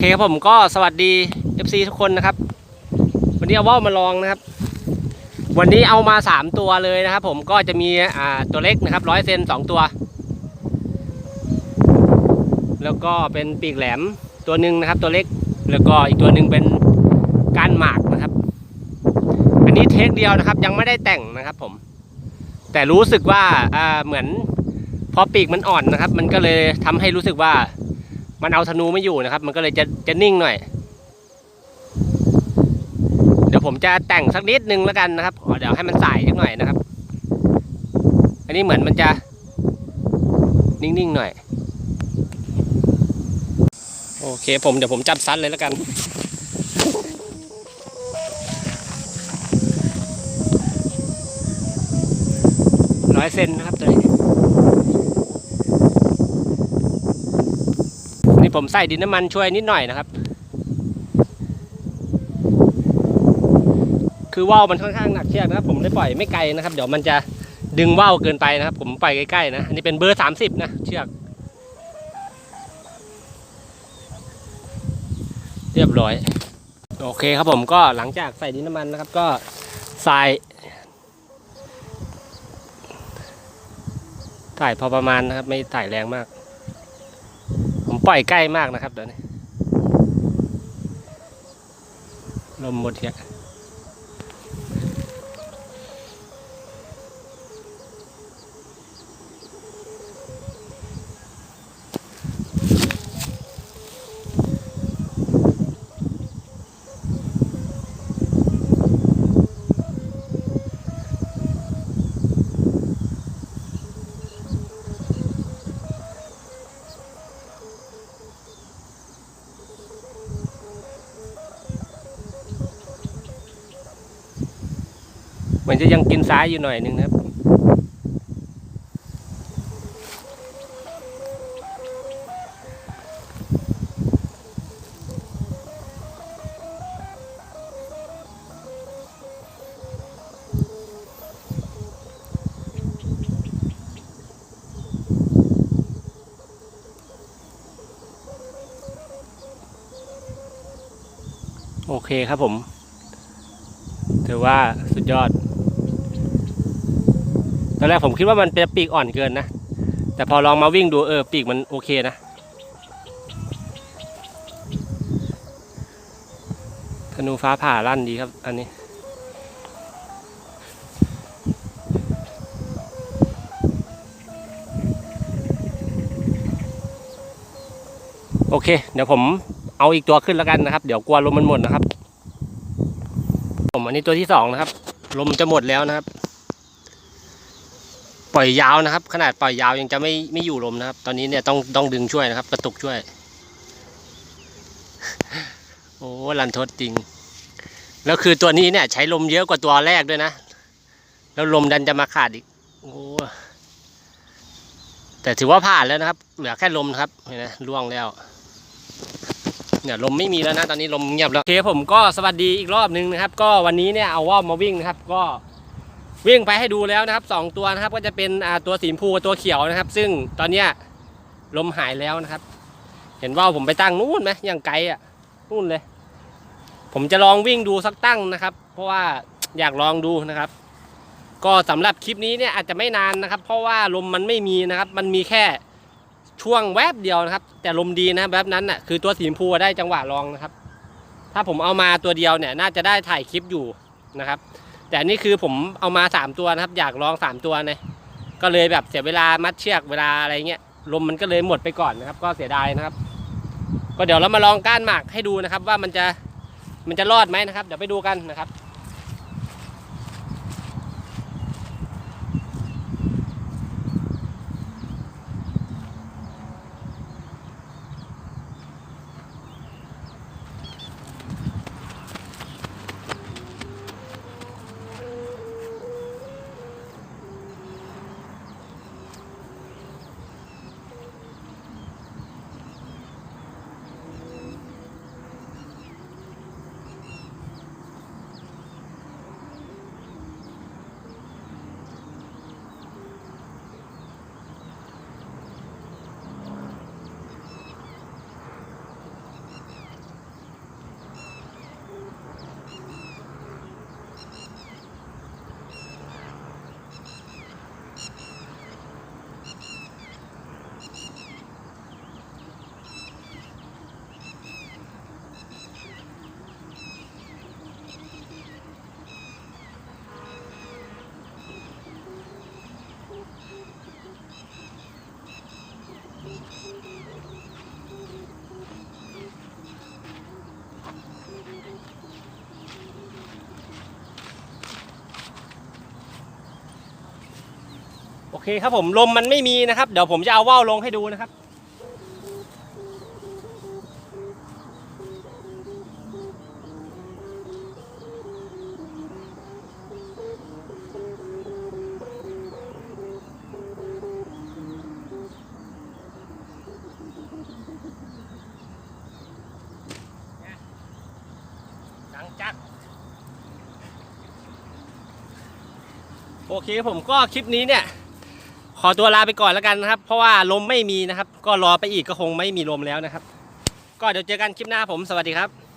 โอเคครับผมก็สวัสดี FC ทุกคนนะครับ วันนี้เอาว่าวมาลองนะครับ วันนี้เอามา 3 ตัวเลยนะครับ ผมก็จะมีอ่าตัวเล็กนะครับร้อยเซนสองตัว แล้วก็เป็นปีกแหลมตัวหนึ่งนะครับ ตัวเล็กแล้วก็อีกตัวหนึ่งเป็นก้านหมากนะครับ อันนี้เทคเดียวนะครับ ยังไม่ได้แต่งนะครับ ผม แต่รู้สึกว่าอ่าเหมือนพอปีกมันอ่อนนะครับ มันก็เลยทำให้รู้สึกว่า มันเอาธนูไม่อยู่นะครับ มันก็เลยจะจะนิ่งหน่อย เดี๋ยวผมจะแต่งสักนิดนึงแล้วกันนะครับเดี๋ยวให้มันสายสักหน่อยนะครับ อันนี้เหมือนมันจะนิ่งๆหน่อย โอเคผมเดี๋ยวผมจับซัดเลยแล้วกันร้อยเซนนะครับตัวนี้ ผมใส่ดินน้ำมันช่วยนิดหน่อยนะครับ คือว่าวมันค่อนข้างหนักเชือกนะครับ ผมได้ปล่อยไม่ไกลนะครับ เดี๋ยวมันจะดึงว่าวเกินไปนะครับ ผมปล่อยใกล้ๆนะ อันนี้เป็นเบอร์สามสิบนะเชือก เรียบร้อย โอเคครับผมก็หลังจากใส่ดินน้ำมันนะครับ ก็ใส่ถ่ายพอประมาณนะครับ ไม่ถ่ายแรงมาก ปล่อยใกล้มากนะครับเดี๋ยวนี้ ลมหมดเทีย มันจะยังกินซ้ายอยู่หน่อยนึงนะครับ โอเคครับผม ถือว่าสุดยอด ตอนแรกผมคิดว่ามันเป็นปีกอ่อนเกินนะ แต่พอลองมาวิ่งดูเออปีกมันโอเคนะ ธนูฟ้าผ่าลั่นดีครับ อันนี้ โอเค เดี๋ยวผมเอาอีกตัวขึ้นแล้วกันนะครับ เดี๋ยวกลัวลมมันหมดนะครับ ผมอันนี้ตัวที่สองนะครับ ลมจะหมดแล้วนะครับ ล่อยยาวนะครับ ขนาดปล่อยยาวยังจะไม่ไม่อยู่ลมนะครับ ตอนนี้เนี่ยต้องต้องดึงช่วยนะครับ กระตุกช่วย โอ้ลันทดจริง แล้วคือตัวนี้เนี่ย ใช้ลมเยอะกว่าตัวแรกด้วยนะ แล้วลมดันจะมาขาดอีกโอ้แต่ถือว่าผ่านแล้วนะครับ เหลือแค่ลมนะครับเห็นไหมล่วงแล้วเนี่ยลมไม่มีแล้วนะตอนนี้ลมเงียบแล้วโอเคผมก็สวัสดีอีกรอบนึงนะครับ ก็วันนี้เนี่ยเอาว่ามาวิ่งนะครับ ก็ วิ่งไปให้ดูแล้วนะครับสองตัวนะครับก็จะเป็นตัวสีมพูกับตัวเขียวนะครับ ซึ่งตอนเนี้ยลมหายแล้วนะครับ เห็นว่าผมไปตั้งนู่นไหมอย่างไกลอะนู่นเลย ผมจะลองวิ่งดูสักตั้งนะครับ เพราะว่าอยากลองดูนะครับ ก็สำหรับคลิปนี้เนี่ยอาจจะไม่นานนะครับ เพราะว่าลมมันไม่มีนะครับ มันมีแค่ช่วงแวบเดียวนะครับ แต่ลมดีนะแบบนั้นน่ะคือตัวสีมพูได้จังหวะลองนะครับ ถ้าผมเอามาตัวเดียวเนี่ยน่าจะได้ถ่ายคลิปอยู่นะครับ แต่อันนี่คือผมเอามาสามตัวนะครับ อยากลองสามตัวนะก็เลยแบบเสียเวลามัดเชือกเวลาอะไรเงี้ยลมมันก็เลยหมดไปก่อนนะครับ ก็เสียดายนะครับ ก็เดี๋ยวเรามาลองก้านหมากให้ดูนะครับ ว่ามันจะมันจะรอดไหมนะครับ เดี๋ยวไปดูกันนะครับ โอเคครับผมลมมันไม่มีนะครับ เดี๋ยวผมจะเอาว่าวลงให้ดูนะครับ ดังจัดโอเคผมก็คลิปนี้เนี่ย ขอตัวลาไปก่อนแล้วกันนะครับ เพราะว่าลมไม่มีนะครับ ก็รอไปอีกก็คงไม่มีลมแล้วนะครับ ก็เดี๋ยวเจอกันคลิปหน้าผมสวัสดีครับ